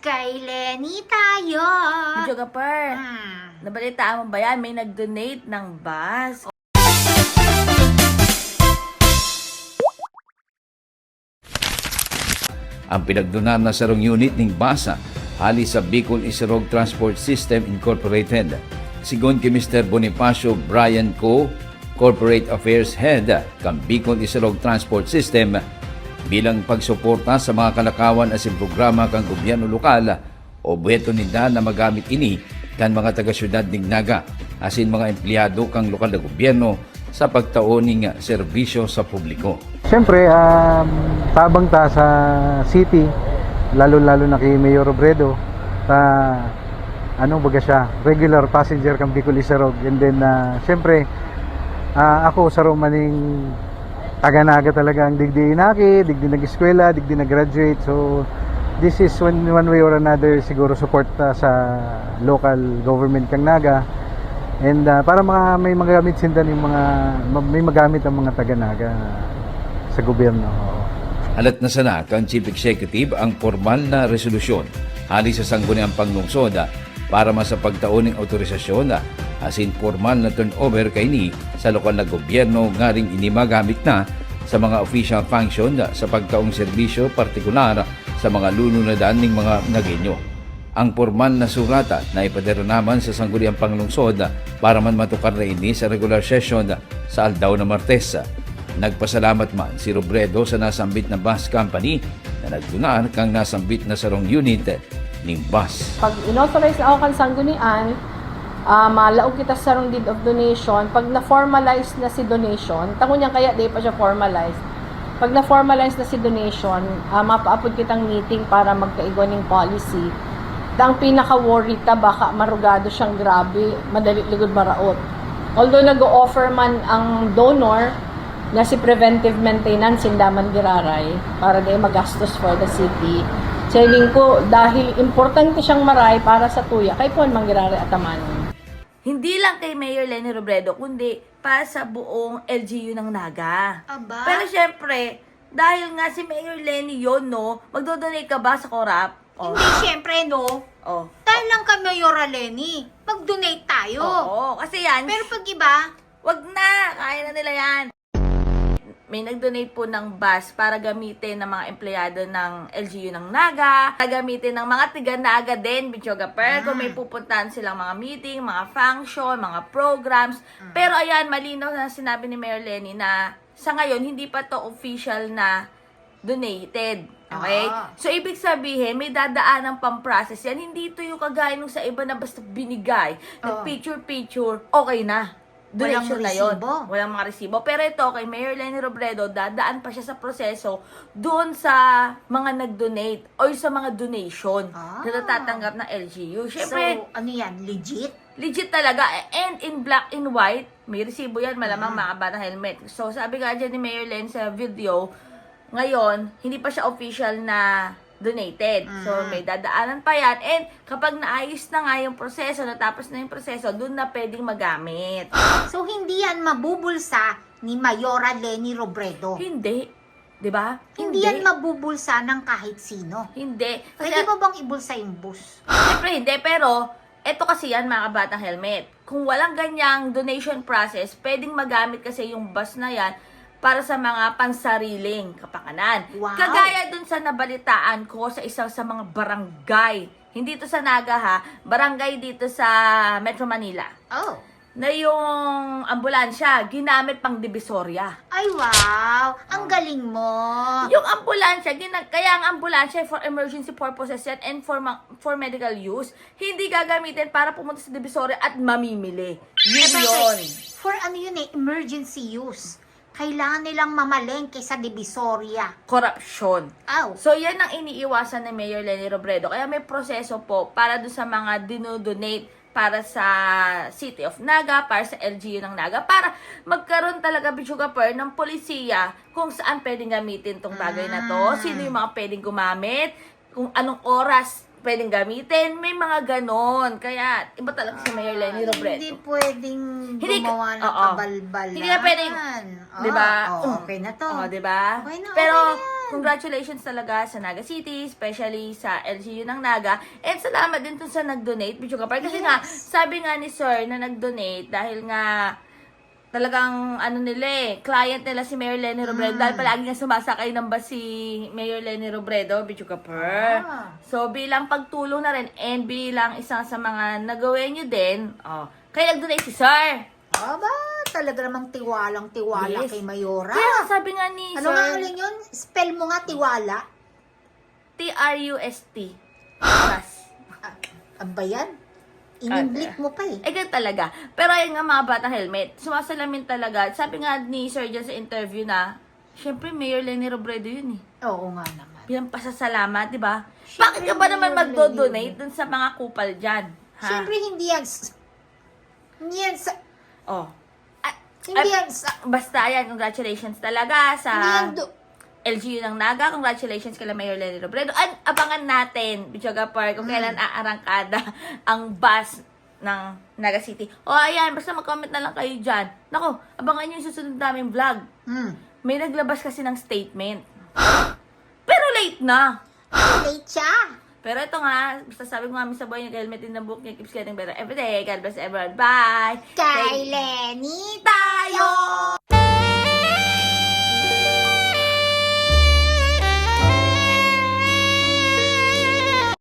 Kay Lenny tayo. Medyo kapar. Hmm. Nabalitaan mo ba yan? May nag-donate ng bus. ang pinagdunan na sarong unit ng basa hali sa Bicol Isarog Transport System Incorporated. Sigon kay Mr. Bonifacio Brian Co., Corporate Affairs Head ng Bicol Isarog Transport System bilang pagsuporta sa mga kalakawan asin programa kang gobyerno lokal o buweto nila na magamit ini kan mga taga-syudad ng Naga asin mga empleyado kang lokal na gobyerno sa pagtaoning serbisyo sa publiko. Siyempre, um, tabang ta sa city, lalo-lalo na kay Mayor Robredo, ta ano baga siya, regular passenger kang Bicol Isarog. And then, uh, siyempre, ah, ako sa Romaning taga-naga talaga ang digdi inaki, digdi nag-eskwela, digdi nag-graduate. So, this is one, one way or another siguro support ta sa local government kang naga. And ah, para mga, may magamit sinda yung mga may magamit ang mga taga-naga sa gobyerno. Alat na sana kan Chief Executive ang formal na resolusyon hali sa sangguniang panglungsod para masapagtaon ng autorisasyon ah, asin formal na turnover kay ni sa lokal na gobyerno nga ring inimagamit na sa mga official function sa pagtaong serbisyo partikular sa mga lulunadaan ng mga nagenyo. Ang formal na surata na ipadero naman sa sangguniang panglungsod para man matukar na ini sa regular session sa Aldaw na Martes. Nagpasalamat man si Robredo sa nasambit na bus company na nagdunar kang nasambit na sarong unit ning bus. Pag inauthorize na ako kan sanggunian, ah malaog kita sa rong deed of donation. Pag na-formalize na si donation, tango niya kaya di pa siya formalize. Pag na-formalize na si donation, ah mapaapod kitang meeting para magkaigo ng policy. Ang pinaka-worry ta, baka marugado siyang grabe, madali ligod maraot. Although nag-offer man ang donor, na si preventive maintenance hindi man giraray para di magastos for the city. Saying ko, dahil importante siyang maray para sa tuya, kay po man giraray atamanon. Hindi lang kay Mayor Lenny Robredo, kundi para sa buong LGU ng Naga. Aba. Pero syempre, dahil nga si Mayor Lenny yon no, magdodonate ka ba sa Korap? Oh. Hindi, syempre, no. Oh. Tayo lang kami, Mayora Lenny. Mag-donate tayo. Oo, kasi yan, Pero pag iba, wag na, kaya na nila yan. May nag-donate po ng bus para gamitin ng mga empleyado ng LGU ng Naga, gamitin ng mga tiga-Naga din, Bichoga Per, kung may pupuntahan silang mga meeting, mga function, mga programs. Pero ayan, malinaw na sinabi ni Mayor Lenny na sa ngayon, hindi pa to official na donated. Okay? Ah. So, ibig sabihin, may dadaan ng pang-process yan. Hindi ito yung kagaya nung sa iba na basta binigay. Nag-picture-picture, okay na. Walang na yun. resibo. Walang mga resibo. Pero ito, kay Mayor Lenny Robredo, dadaan pa siya sa proseso doon sa mga nag-donate o sa mga donation Ah. na natatanggap ng LGU. so, Siyempre, ano yan, legit? legit talaga. And in black and white, may resibo yan, malamang Ah. mga batang helmet. So, sabi nga dyan ni Mayor Len sa video, ngayon, hindi pa siya official na donated. So, Mm. may dadaanan pa yan. And kapag naayos na nga yung proseso, natapos na yung proseso, doon na pwedeng magamit. So, hindi yan mabubulsa ni Mayora Lenny Robredo. Hindi. 'Di ba? Hindi yan mabubulsa ng kahit sino. Hindi. Kasi, Pwede mo bang ibulsa yung bus? Siyempre, hindi. Pero, eto kasi yan, mga kabatang helmet. Kung walang ganyang donation process, pwedeng magamit kasi yung bus na yan para sa mga pansariling kapakanan. Wow. Kagaya dun sa nabalitaan ko sa isang sa mga barangay. Hindi to sa Naga ha, barangay dito sa Metro Manila. Oh. Na yung ambulansya, ginamit pang divisorya. Ay, wow! Ang galing mo! Yung ambulansya, gina- kaya ang ambulansya for emergency purposes yan and for, ma- for medical use, hindi gagamitin para pumunta sa Divisoria at mamimili. Yun yun. For ano yun eh, emergency use. Kailangan nilang mamalengke sa Divisoria. Corruption. Aw. So, yan ang iniiwasan ni Mayor Lenny Robredo. Kaya may proseso po para doon sa mga dinodonate para sa City of Naga, para sa LGU ng Naga, para magkaroon talaga, Bichuga Per, ng polisiya kung saan pwedeng gamitin tong bagay na to, sino yung mga pwedeng gumamit, kung anong oras pwedeng gamitin, may mga ganon. Kaya, iba talaga si Mayor Lenny Robredo. Hindi pwedeng Hindi ka- gumawa ng oo. kabalbalan. Hindi ka pwedeng- Oh, Di ba? oh, okay na to. Oh, di ba? Okay na, Pero, okay na yan. Congratulations talaga sa Naga City, especially sa LGU ng Naga. And salamat din dun sa nag-donate, Bicho Kapar. Kasi nga, sabi nga ni Sir na nag-donate dahil nga talagang ano nila eh, client nila si Mayor Lenny Robredo dahil palagi nga sumasakay ng bus si Mayor Lenny Robredo, Bicho Kapar. Ah. So, bilang pagtulong na rin and bilang isa sa mga nagawin nyo din, oh, kaya nag-donate si Sir. Aba, talaga namang tiwalang tiwala Yes. kay Mayora. Kaya sabi nga ni ano Sir, nga ulit yun? Spell mo nga tiwala. T-R-U-S-T. Trust. Ah, Ano ba yan? Inimblit mo pa eh. Eh, ganun talaga. Pero ayun nga mga batang helmet, sumasalamin talaga. Sabi nga ni Sir John sa interview na, syempre Mayor Lenny Robredo yun eh. Oo nga naman. Bilang pasasalamat, di ba? Bakit ka ba naman Mayor magdo-donate dun sa mga kupal dyan? Ha? Siyempre, hindi yan... s- Hindi yan sa... Oh. Hindi ah, yan sa... basta yan, congratulations talaga sa Hindi yan do... LGU ng Naga. Congratulations kay Mayor Lenny Robredo. At abangan natin, Bichoga Park, kung Mm. kailan aarangkada ang bus ng Naga City. O ayan, basta mag-comment na lang kayo dyan. Nako, abangan nyo yung susunod naming vlog. Hmm. May naglabas kasi ng statement. Pero late na. Late siya. Pero ito nga, basta sabi ko nga sa buhay niyo, helmet in the book niya keeps getting better every day. God bless everyone. Bye! Kay Lenny tayo!